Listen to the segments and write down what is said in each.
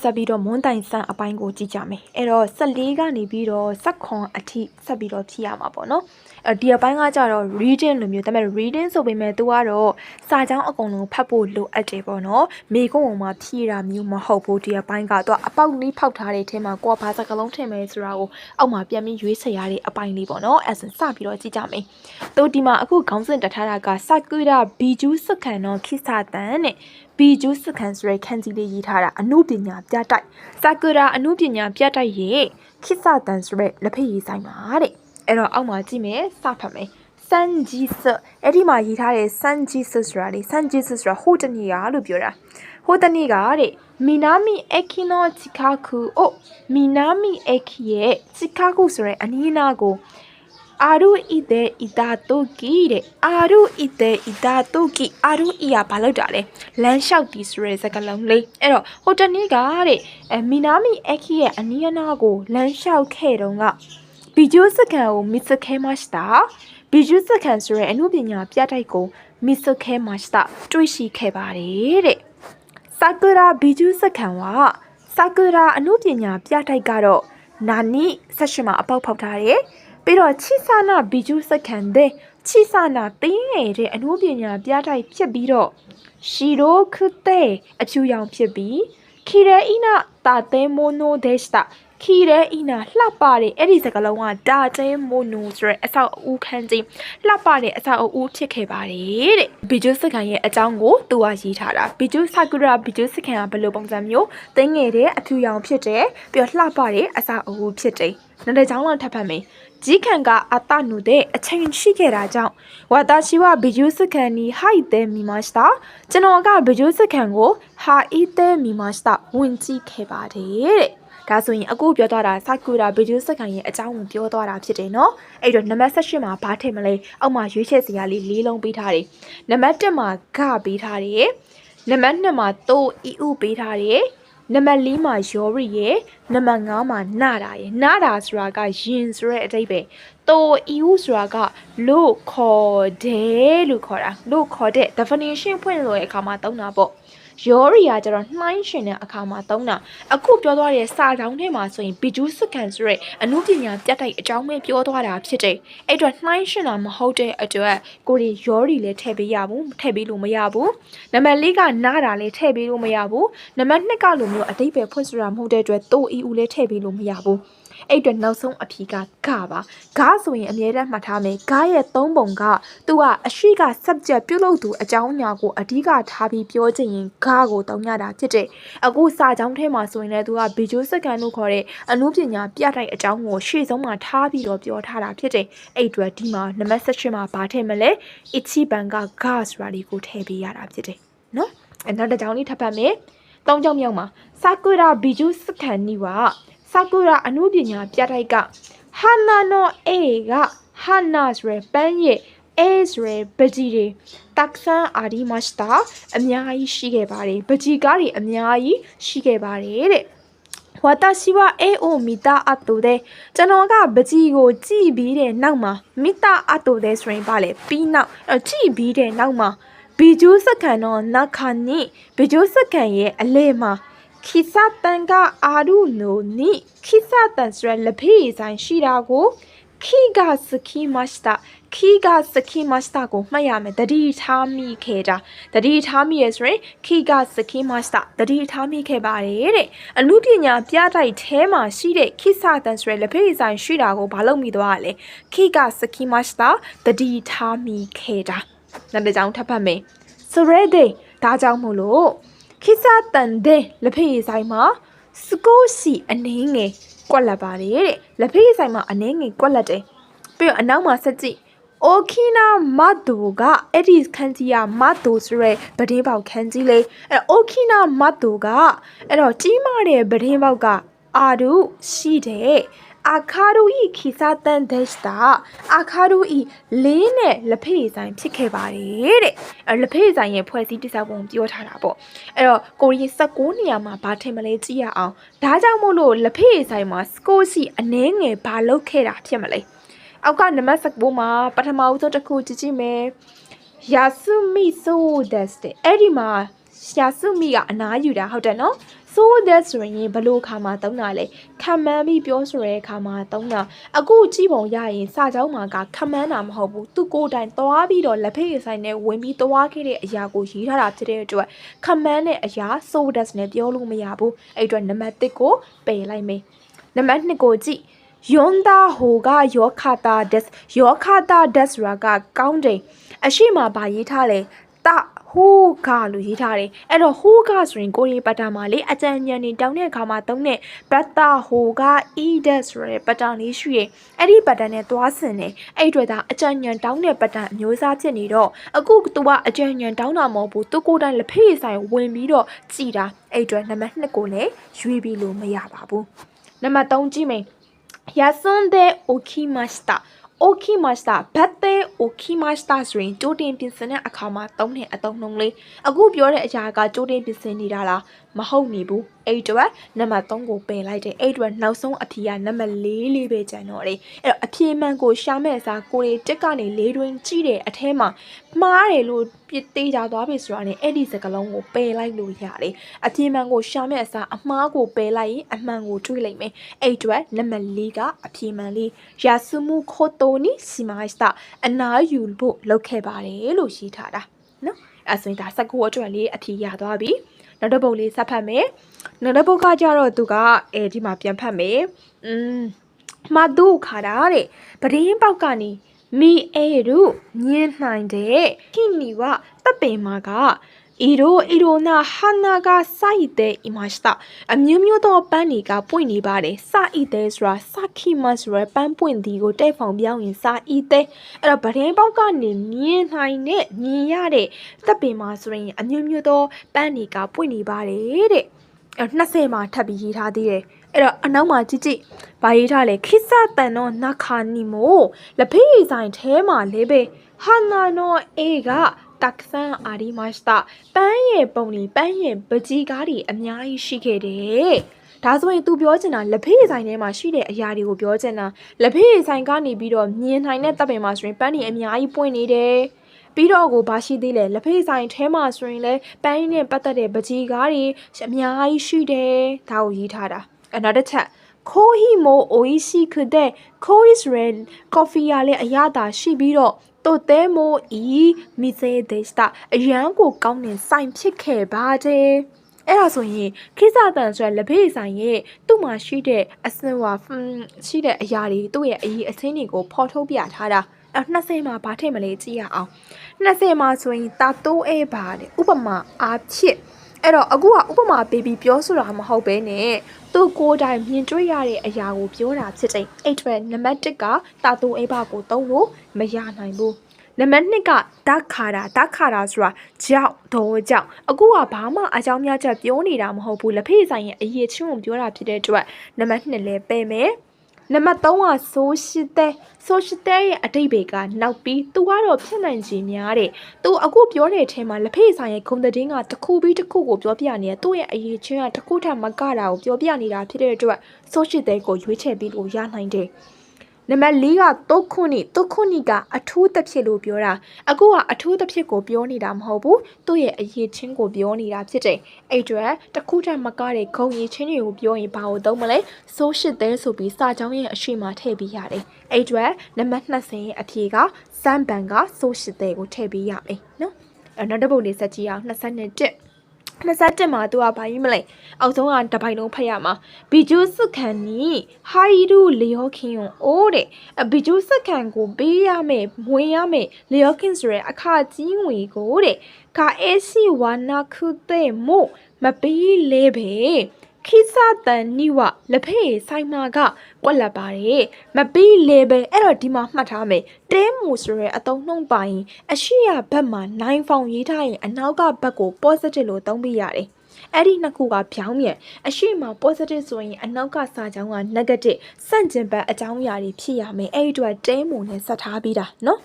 ဆက်ပြီးတော့မွန်းတိုင်ဆန်အပိုင်းကိုကြည့်ကြမယ်အဲ့တော့14ကနေပြီးတော့16အထိဆက်ပြီးတော့ဖြည့်ရမှာပေါ့နော်အဲ ဒီအပိုင်းကကြတော့ reading လိုမျိုးဒါပေမဲ့ reading ဆိုပေမဲ့သူကတော့စာကြောင်းအကုန်လုံးဖတ်ဖို့လိုအပ်တယ်ပေါ့နော်မိကုံပေါ်မှာဖြည့်တာမျိုးမဟုတ်ဘူးဒီအပိုင်းကသူကအပေါက်လေးဖောက်ထားတဲ့အထဲမှာကိုကဘာစကားလုံးထင်မယ်ဆိုတာကိုအောက်မှာပြန်ပြီးရွေးချယ်ရတဲ့အပိုင်းလေးပေါ့နော်အဲ့ဒါဆိုစပြီးတော့ကြည့်ကြမယ်သူဒီမှာအခုခေါင်းစဉ်တက်ထားတာက Sakura Biju Sukan のခိစာတန်တဲ့ဘီဂျူးစကန်ဆိုရဲခန်းကြီးလေးရေးထားတာအမှုပညာပြတိုက်စာကူရာအမှုပညာပြတိုက်ရဲ့ခိစတန်ဆိုရဲလက်ဖက်ရည်ဆိုင်ပါတဲ့ အဲ့တော့အောက်မှာကြည့်မယ်စဖတ်မယ်စန်ဂျီဆအဲ့ဒီမှာရေးထားတဲ့စန်ဂျီဆဆိုတာလေစန်ဂျီဆဆိုတာဟိုတနေ့ကလို့ပြောတာဟိုတနေ့ကတဲ့မီနာမီအကီနိုချီကာကူအိုမီနာမီအကီရဲ့ချီကာကူဆိုရဲအနီးနားကိုအာရုဣတေဣတာတုကိတဲ့အာရုဣတေဣတာတုကိအာရုဣကဘာလို့တာလဲလမ်းလျှောက်တီဆိုရဲစကားလုံးလေးအဲ့တော့ဟိုတနေ့ကတဲ့အဲမီနာမီအခီရဲ့အနီးအနားကိုလမ်းလျှောက်ခဲ့တုန်းက ဘီဂျူးစကန်ကိုမစ်စခဲမစတာဘီဂျူးစကန်ဆိုရဲအမှုပညာပြတိုက်ကိုမစ်စခဲမစတာတွေ့ရှိခဲ့ပါတယ်တဲ့ဆာကူရာဘီဂျူးစကန်ဝါဆာကူရာအမှုပညာပြတိုက်ကတော့နာနီဆက်ရှင်မှာအပေါက်ဖောက်ထားတယ်ပြီးတော့ချိဆာနာဘီဂျူးစကန်တဲ့ချိဆာနာတင်းငယ်တဲ့အမှုပညာပြတိုက်ဖြစ်ပြီးတော့ရှီရိုခုတဲ့အဖြူရောင်ဖြစ်ပြီးခီရဲအီနာတာတဲမိုနိုဒက်စတာ ခီရဲအီနာလှပတဲ့အဲ့ဒီစကားလုံးကဒါတဲမိုနိုဆိုရဲအဆောက်အဦခန်းကြီးလှပတဲ့အဆောက်အဦဖြစ်ခဲ့ပါတယ်တဲ့ဘီဂျူးစကန်ရဲ့အကြောင်းကိုသူကရေးထားတာဘီဂျူးဆာကူရာဘီဂျူးစကန်ကဘယ်လိုပုံစံမျိုးတင်းငယ်တဲ့အဖြူရောင်ဖြစ်တယ်ပြီးတော့လှပတဲ့အဆောက်အဦဖြစ်တယ်နောက်တစ်ကြောင်းလောက်ထပ်ဖတ်မယ်ကြီးခံကအတနုတဲ့အချိန်ရှိခဲ့တာကြောင့်ဝါတာရှိဝဘီဂျူးစကန်နီဟိုက်တဲ့မီမစတာကျွန်တော်ကဘီဂျူးစကန်ကိုဟာအီတဲ့မီမစတာဝင်ကြည့်ခဲ့ပါတယ်တဲ့ ဒါဆိုရင်အခုပြောသွားတာဆာကူရာဘီဂျူးစကန်ရဲ့အကြောင်းကိုပြောသွားတာဖြစ်တယ်နော်အဲ့တော့နံပါတ်18မှာဘာထည့်မလဲအောက်မှာရွေးချယ်စရာလေး၄လုံးပေးထားတယ်နံပါတ်1မှာဂပေးထားတယ်နံပါတ်2မှာတိုအီဥပေးထားတယ်နံပါတ်4မှာယောရီရယ်နံပါတ်5မှာနာတာရယ်နာတာဆိုတာကယင်ဆိုတဲ့အတိတ်ပဲတိုအီဥဆိုတာကလို့ခေါ်တယ်လို့ခေါ်တာလို့ခေါ်တဲ့ definition ဖွင့်လို့ရအခါမှာသုံးတာပေါ့ ယောရီယာကျတော့နှိုင်းရှင်တဲ့အခါမှာသုံးတာအခုပြောသွားတဲ့စာတောင်းထဲမှာဆိုရင်ဘီဂျူးစကန်ဆိုတဲ့အမှုပညာပြတ်တိုက်အကြောင်းပဲပြောသွားတာဖြစ်တယ်အဲ့တော့နှိုင်းရှင်တာမဟုတ်တဲ့အတွက်ကိုရီယောရီလည်းထည့်ပေးရဘူးထည့်ပေးလို့မရဘူးနံပါတ်၄ကနားတာလည်းထည့်ပေးလို့မရဘူးနံပါတ်2ကလိုမျိုးအတိတ်ပဲဖွင့်ဆိုတာမဟုတ်တဲ့အတွက်တိုအီဦးလည်းထည့်ပေးလို့မရဘူး အဲ့အတွက်နောက်ဆုံးအဖြေကဂပါဂဆိုရင်အမြဲတမ်းမှတ်ထားမယ်ဂရဲ့သုံးပုံကသူကအရှိက subject ပြုလုပ်သူအကြောင်းအရာကိုအဓိကထားပြီးပြောချင်ရင်ဂကိုတောင်းရတာဖြစ်တယ်အခုစာကြောင်းထဲမှာဆိုရင်လည်းသူကဗီဂျိုစကန်လို့ခေါ်တဲ့အမှုပညာပြတိုက်အကြောင်းကိုရှေ့ဆုံးမှာထားပြီးတော့ပြောထားတာဖြစ်တယ်အဲ့အတွက်ဒီမှာနံပါတ်16မှာဘာထည့်မလဲအချီဘန်ကဂဆိုတာလေးကိုထည့်ပေးရတာဖြစ်တယ်နော်အဲ့နောက်တစ်ကြောင်းလေးထပ်ပတ်မယ်သုံးကြောင်းမြောက်မှာဆာကူရာဘီဂျူစကန်နီဝါ ဆာကူရာအမှုပညာပြတိုက်ကဟာနာနိုအေကဟာနာဆိုရယ်ပန်းရဲ့အဲဆိုရယ်ပကြီးတွေတက်ဆန်အာဒီမစတာအများကြီးရှိခဲ့ပါတယ်ပကြီးကားတွေအများကြီးရှိခဲ့ပါတယ်တဲ့ဝါတာရှိဝအေအိုမီတာအတူတဲ့ကျွန်တော်ကပကြီးကိုကြည့်ပြီးတဲ့နောက်မှာမီတာအတူတဲ့ဆိုရင်ပါလေပြီးနောက်အဲ့ကြည့်ပြီးတဲ့နောက်မှာဘီဂျူးစကန်တော့နခါနိဘီဂျူးစကန်ရဲ့အလေမှာ ခိစတန်ကအာရုနိုနိခိစတန်ဆိုရယ်လက်ဖေးဆိုင်ရှိတာကိုခိဂစခိမစတာခိဂစခိမစတာကိုမှတ်ရမယ်တတိထားမိခဲ့တာတတိထားမိရဆိုရင်ခိဂစခိမစတာတတိထားမိခဲ့ပါတယ်တဲ့အမှုပညာပြတိုက်ထဲမှာရှိတဲ့ခိစတန်ဆိုရယ်လက်ဖေးဆိုင်ရှိတာကိုဘာလို့မိသွားရလဲခိဂစခိမစတာတတိထားမိခဲ့တာနောက်တစ်ကြောင်းထပ်ဖတ်မယ်ဆိုရဲတဲ့ဒါကြောင့်မို့လို့ ခိစတန်တဲ့လက်ဖေးဆိုင်မှာစကိုစီအနှင်းငယ်ကွက်လက်ပါတယ်တဲ့လက်ဖေးဆိုင်မှာအနှင်းငယ်ကွက်လက်တယ်ပြီးတော့အနောက်မှာဆက်ကြည့်အိုခီနာမတ်ဒိုကအဲ့ဒီခန်းကြီးကမတ်ဒိုဆိုရဲဗဒင်းပေါက်ခန်းကြီးလေးအဲ့အိုခီနာမတ်ဒိုကအဲ့တော့ကြီးမားတဲ့ဗဒင်းပေါက်ကအာဒုရှိတဲ့ အခါရူဤခီစာတန်ဒက်စတာအခါရူဤလေးနဲ့လက်ဖေးဆိုင်ဖြစ်ခဲ့ပါတယ်တဲ့အဲလက်ဖေးဆိုင်ရဲ့ဖွဲ့စည်းတည်ဆောက်ပုံပြောထားတာပေါ့အဲ့တော့ကိုရီ16နေရာမှာဘာထင်မလဲကြည့်ရအောင်ဒါကြောင့်မို့လို့လက်ဖေးဆိုင်မှာစကိုစီအနှဲငယ်ဘာလုပ်ခဲ့တာဖြစ်မလဲအောက်ကနံပါတ်16မှာပထမဦးဆုံးတစ်ခုကြည့်ကြည့်မယ်ယာဆုမိဆိုဒက်စ်တဲ့အဲ့ဒီမှာရှာစုမိကအနားယူတာဟုတ်တယ်နော် so that ဆိုရင်ဘယ်လို့ခါမှာသုံးတာလဲခံမှန်းပြီးပြောဆိုရဲခါမှာသုံးတာအခုကြည့်ပုံရရင်စာကြောင်းမှာကခံမှန်းတာမဟုတ်ဘူးသူကိုယ်တိုင်သွားပြီးတော့လက်ဖက်ရည်ဆိုင်နဲ့ဝင်ပြီးသွားခဲ့တဲ့အရာကိုရေးထားတာဖြစ်တဲ့အတွက်ခံမှန်းတဲ့အရာ so that နဲ့ပြောလို့မရဘူးအဲ့အတွက်နံပါတ်1ကိုပယ်လိုက်မယ်နံပါတ်2ကိုကြည့်ယွန်တာဟိုကယောခတာဒက်ယောခတာဒက်ရာကကောင်းတယ်အရှိမဘာရေးထားလဲတ ဟိုးကလို့ရေးထားတယ်အဲ့တော့ဟိုးကဆိုရင်ကိုရီပတ်တာမှာလေအကြံဉာဏ်နေတောင်းတဲ့အခါမှာသုံးတဲ့ဘတ်တာဟိုက e das ဆိုတဲ့ပတ်တာလေးရှိရင်အဲ့ဒီပတ်တာနဲ့သွားဆင်တယ်အဲ့အတွက်ဒါအကြံဉာဏ်တောင်းတဲ့ပတ်တာအမျိုးအစားဖြစ်နေတော့အခုသူကအကြံဉာဏ်တောင်းတာမဟုတ်ဘူးသူကိုယ်တိုင်လက်ဖေးဆိုင်ဝင်ပြီးတော့ကြည်တာအဲ့အတွက်နံပါတ်2ကိုလည်းရွေးပြီးလို့မရပါဘူးနံပါတ်3ကြည့်မယ် 休んでおきました。 okay master birthday okay master ဆိုရင်ကြိုတင်ပြင်ဆင်တဲ့အခါမှာသုံးတဲ့အသုံးနှုန်းလေးအခုပြောတဲ့အရာကကြိုတင်ပြင်ဆင်နေတာလား မဟုတ်နေဘူးအဲ့အတော့နံပါတ်3ကိုပယ်လိုက်တယ်အဲ့အတော့နောက်ဆုံးအဖြေကနံပါတ်4လေးပဲကျန်တော့တယ်အဲ့တော့အဖြေမှန်ကိုရှာမဲ့အစားကိုရီတက်ကနေ၄တွင်းကြည့်တဲ့အထဲမှာမှားတယ်လို့ပြစ်သေးကြသွားပြီဆိုတာနဲ့အဲ့ဒီစကလုံးကိုပယ်လိုက်လို့ရတယ်အဖြေမှန်ကိုရှာမဲ့အစားအမှားကိုပယ်လိုက်ရင်အမှန်ကိုတွေးလိုက်မယ်အဲ့အတော့နံပါတ်4ကအဖြေမှန်လေးယာစုမှုခိုတိုနီစီမိုက်စတာအနာယူဖို့လုပ်ခဲ့ပါတယ်လို့ရေးထားတာနော်အဲ့ဆိုရင်ဒါ19အတွက်လေးအဖြေရသွားပြီ နောက်တစ်ပုတ်လေးဆက်ဖတ်မယ်နောက်တစ်ပုတ်ကကြတော့သူကအဲဒီမှာပြန်ဖတ်မယ်อืมမဒုခါတာတဲ့ပဒင်းပေါက်ကနေမီအဲရူညင်းနိုင်တဲ့ခိနီဝတပ်ပင်မာက ဤတို့ဤတို့နာဟာနာကစိုက်တဲ့အီမတ်တာအမျိုးမျိုးသောပန်းတွေကပွင့်နေပါတယ်စာဤတဲ့ဆိုတာစာခိမတ်ဆိုရယ်ပန်းပွင့်ဒီကိုတဲ့ဖောင်ပြောင်းရင်စာဤတဲ့အဲ့တော့ဗရင်ပေါက်ကနေမြင်နိုင်တဲ့မြင်ရတဲ့တပ်ပင်မှာဆိုရင်အမျိုးမျိုးသောပန်းတွေကပွင့်နေပါတယ်တဲ့အဲ့20မှာထပ်ပြီးရေးထားသေးတယ်အဲ့တော့အနောက်မှာကြည့်ကြည့်ဘာရေးထားလဲခိစတန်တော့နခါနီမိုလက်ဖေးဆိုင်ထဲမှာလေးပဲဟာနာနောအေက တာကဆန်အာဒီမတ်တာပန်းရဲ့ပုံတွေပန်းရဲ့ပကြီးကားတွေအများကြီးရှိခဲ့တယ်ဒါဆိုရင် तू ပြောချင်တာလက်ဖေးဆိုင်ထဲမှာရှိတဲ့အရာတွေကိုပြောချင်တာလက်ဖေးဆိုင်ကနေပြီးတော့မြင်နိုင်တဲ့တပ်ပင်မှာဆိုရင်ပန်းတွေအများကြီးပွင့်နေတယ်ပြီးတော့ကိုဘာရှိသေးလဲလက်ဖေးဆိုင်ထဲမှာဆိုရင်လဲပန်းနဲ့ပတ်သက်တဲ့ပကြီးကားတွေအများကြီးရှိတယ်ဒါကိုရေးထားတာအနောက်တစ်ချက်ခိုဟီမိုအိုအီစီခတဲ့ခိုအစ်ရယ်ကော်ဖီရလည်းအရသာရှိပြီးတော့ တိုတဲမိုဤမီစေဒေစတာအရန်ကိုကောင်းနေစိုင်ဖြစ်ခဲ့ပါတယ်အဲ့ဒါဆိုရင်ခိစတန်ဆိုရလက်ဖေးဆိုင်ရဲ့သူ့မှာရှိတဲ့အစင်ဝါရှိတဲ့အရာတွေသူ့ရဲ့အရေးအစင်းတွေကိုဖော်ထုတ်ပြထားတာအဲ့20မှာဘာထည့်မလဲကြည့်ရအောင်20မှာဆိုရင်တာတိုးအဲပါတယ်ဥပမာအားဖြင့် အဲ့တော့အခုကဥပမာပေးပြီးပြောဆိုတာမဟုတ်ဘဲနဲ့သူကိုယ်တိုင်မြင်တွေ့ရတဲ့အရာကိုပြောတာဖြစ်တဲ့အဲ့အတွက်နံပါတ်1ကတာတိုးအဲပါကိုသုံးလို့မရနိုင်ဘူးနံပါတ်2ကဓာတ်ခါတာဓာတ်ခါတာဆိုတာကြောက်တော့ကြောက်အခုကဘာမှအကြောင်းများချက်ပြောနေတာမဟုတ်ဘူးလက်ဖေးဆိုင်ရဲ့အရေးချင်းကိုပြောတာဖြစ်တဲ့အတွက်နံပါတ်2လည်းပယ်မယ် နံပါတ်3ကဆိုရှယ်တဲ့ဆိုရှယ်တဲ့ရဲ့အတိတ်ဘေကနောက်ပြီးသူကတော့ဖြစ်နိုင်ခြေများတယ်သူအခုပြောတဲ့အထဲမှာလက်ဖေးဆိုင်ရဲ့ဂုံသတင်းကတစ်ခုပြီးတစ်ခုကိုပြောပြနေတယ်သူ့ရဲ့အရေးချင်းကတစ်ခုထပ်မကတာကိုပြောပြနေတာဖြစ်တဲ့အတွက်ဆိုရှယ်တဲ့ကိုရွေးချယ်ပြီးလို့ရနိုင်တယ် နံပါတ်၄ကတုတ်ခွနိတုတ်ခွနိကအထူးတစ်ဖြစ်လို့ပြောတာအခုကအထူးတစ်ဖြစ်ကိုပြောနေတာမဟုတ်ဘူးသူ့ရဲ့အရေးချင်းကိုပြောနေတာဖြစ်တယ်အဲ့အတွက်တစ်ခုတည်းမကတဲ့ဂုံရည်ချင်းတွေကိုပြောရင်ဘာကိုသုံးမလဲဆိုရှစ်သေးဆိုပြီးစာကြောင်းရဲ့အရှိမထည့်ပေးရတယ်အဲ့အတွက်နံပါတ်20ရဲ့အဖြေကစမ်းပန်ကဆိုရှစ်သေးကိုထည့်ပေးရမယ်နော်အဲ့နောက်တစ်ပုတ်လေးဆက်ကြည့်အောင်21 21မှာသူကဘာကြီးမလဲအောက်ဆုံးကတပိုင်လုံးဖတ်ရမှာဘီဂျူးစခံနီဟိုင်ရူလီယိုခင်ယွန်အိုးတဲ့ဘီဂျူးစခံကိုပေးရမယ်မွေးရမယ်လီယိုခင်ဆိုရဲအခကြီးငွေကိုတဲ့ကာအေစီဝါနာခုတဲ့မို့မပေးလေပဲ ခိစတန်နီဝလက်ဖေးဆိုင်မာကကွက်လက်ပါတယ်မပြီးလေပဲအဲ့တော့ဒီမှာမှတ်ထားမယ်တဲမူဆိုရဲအတုံးနှုံးပိုင်အရှိရဘက်မှာ9ဖောင်ရေးထားရင်အနောက်ကဘက်ကို positive လို့သုံးပြရတယ်အဲ့ဒီနှစ်ခုကဖြောင်းမြန်အရှိမ positive ဆိုရင်အနောက်ကစာကြောင်းက negative စန့်ကျင်ဘက်အကြောင်းအရာတွေဖြစ်ရမယ်အဲ့ဒီအတွက်တဲမူနဲ့ဆက်ထားပြီးတာနော်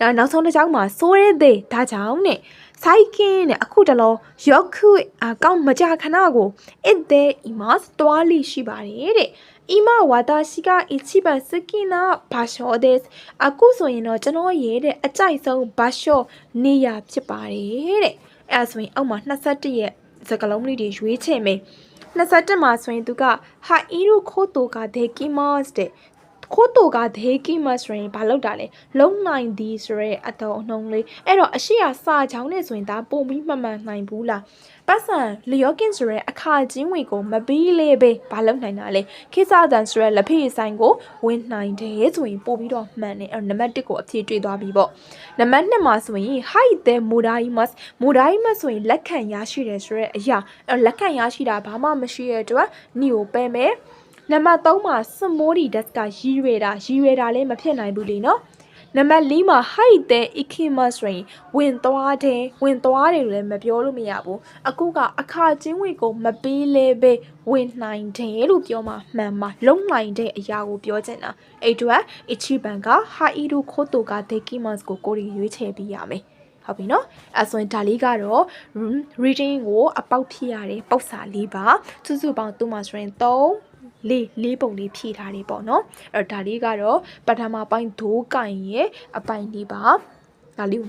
နောက်နောက်ဆုံးတစ်ကြောင်းမှာဆိုရဲသေးဒါကြောင့်နဲ့ ဆိုင်ကင်းနဲ့အခုတလောယောက်ခုအကောင့်မကြခဏကို it there imas တွားလိရှိပါတယ်တဲ့今私が一番好きな場所ですအခုဆိုရင်တော့ကျွန်တော်ရဲ့တဲ့အကြိုက်ဆုံး場所နေရာဖြစ်ပါတယ်တဲ့ အဲ့ဒါဆိုရင်အောက်မှာ21ရဲ့စကလုံးလေးတွေရွေးချယ်မယ်21မှာဆိုရင်သူကဟာအီရူခိုတိုကဒေကီမတ်စ်တဲ့ ခိုတိုကဒေကီမတ်ဆိုရင်ဘာလောက်တာလဲလုံနိုင်သည်ဆိုရဲအတော်အနှုံးလေးအဲ့တော့အရှိရစာချောင်းနဲ့ဆိုရင်ဒါပုံပြီးမှတ်မှန်နိုင်ဘူးလားပတ်စံလျောကင်ဆိုရဲအခါချင်းဝင်ကိုမပြီးလေပဲဘာလောက်နိုင်တာလဲခိစားတန်ဆိုရဲလက်ဖေးဆိုင်ကိုဝင်နိုင်တယ်ဆိုရင်ပို့ပြီးတော့မှန်တယ်အဲ့တော့နံပါတ်1ကိုအဖြေတွေ့သွားပြီပေါ့နံပါတ်2မှာဆိုရင် height the modaimas modaimas ဆိုရင်လက်ခံရရှိတယ်ဆိုရဲအရာအဲ့တော့လက်ခံရရှိတာဘာမှမရှိတဲ့အတွက်ညကိုပဲမယ် နံပါတ်3မှာစမိုးဒီဒက်ကရည်ရွယ်တာရည်ရွယ်တာလည်းမဖြစ်နိုင်ဘူးလေနော်နံပါတ်4မှာ height the ikimas ဆိုရင်ဝင်သွားတယ်ဝင်သွားတယ်လို့လည်းမပြောလို့မရဘူးအခုကအခါချင်းဝင်ကိုမပေးလဲပဲဝင်နိုင်တယ်လို့ပြောမှာမှန်မှာလုံနိုင်တဲ့အရာကိုပြောချင်တာအဲ့အတွက် ichiban က hairu koto က dekimas ကိုကိုရီရွေးချယ်ပြီးရမယ်ဟုတ်ပြီနော်အဲဆိုရင်ဒါလေးကတော့ reading ကိုအပေါက်ဖြစ်ရတယ်ပေါက်စာလေးပါစုစုပေါင်းသူ့မှာဆိုရင်3 လေးလေးပုံလေးဖြည့်ထားတယ်ပေါ့နော်အဲ့တော့ဒါလေးကတော့ပထမပိုင်းဒိုးကင်ရဲ့အပိုင်းလေးပါဒါလေးကို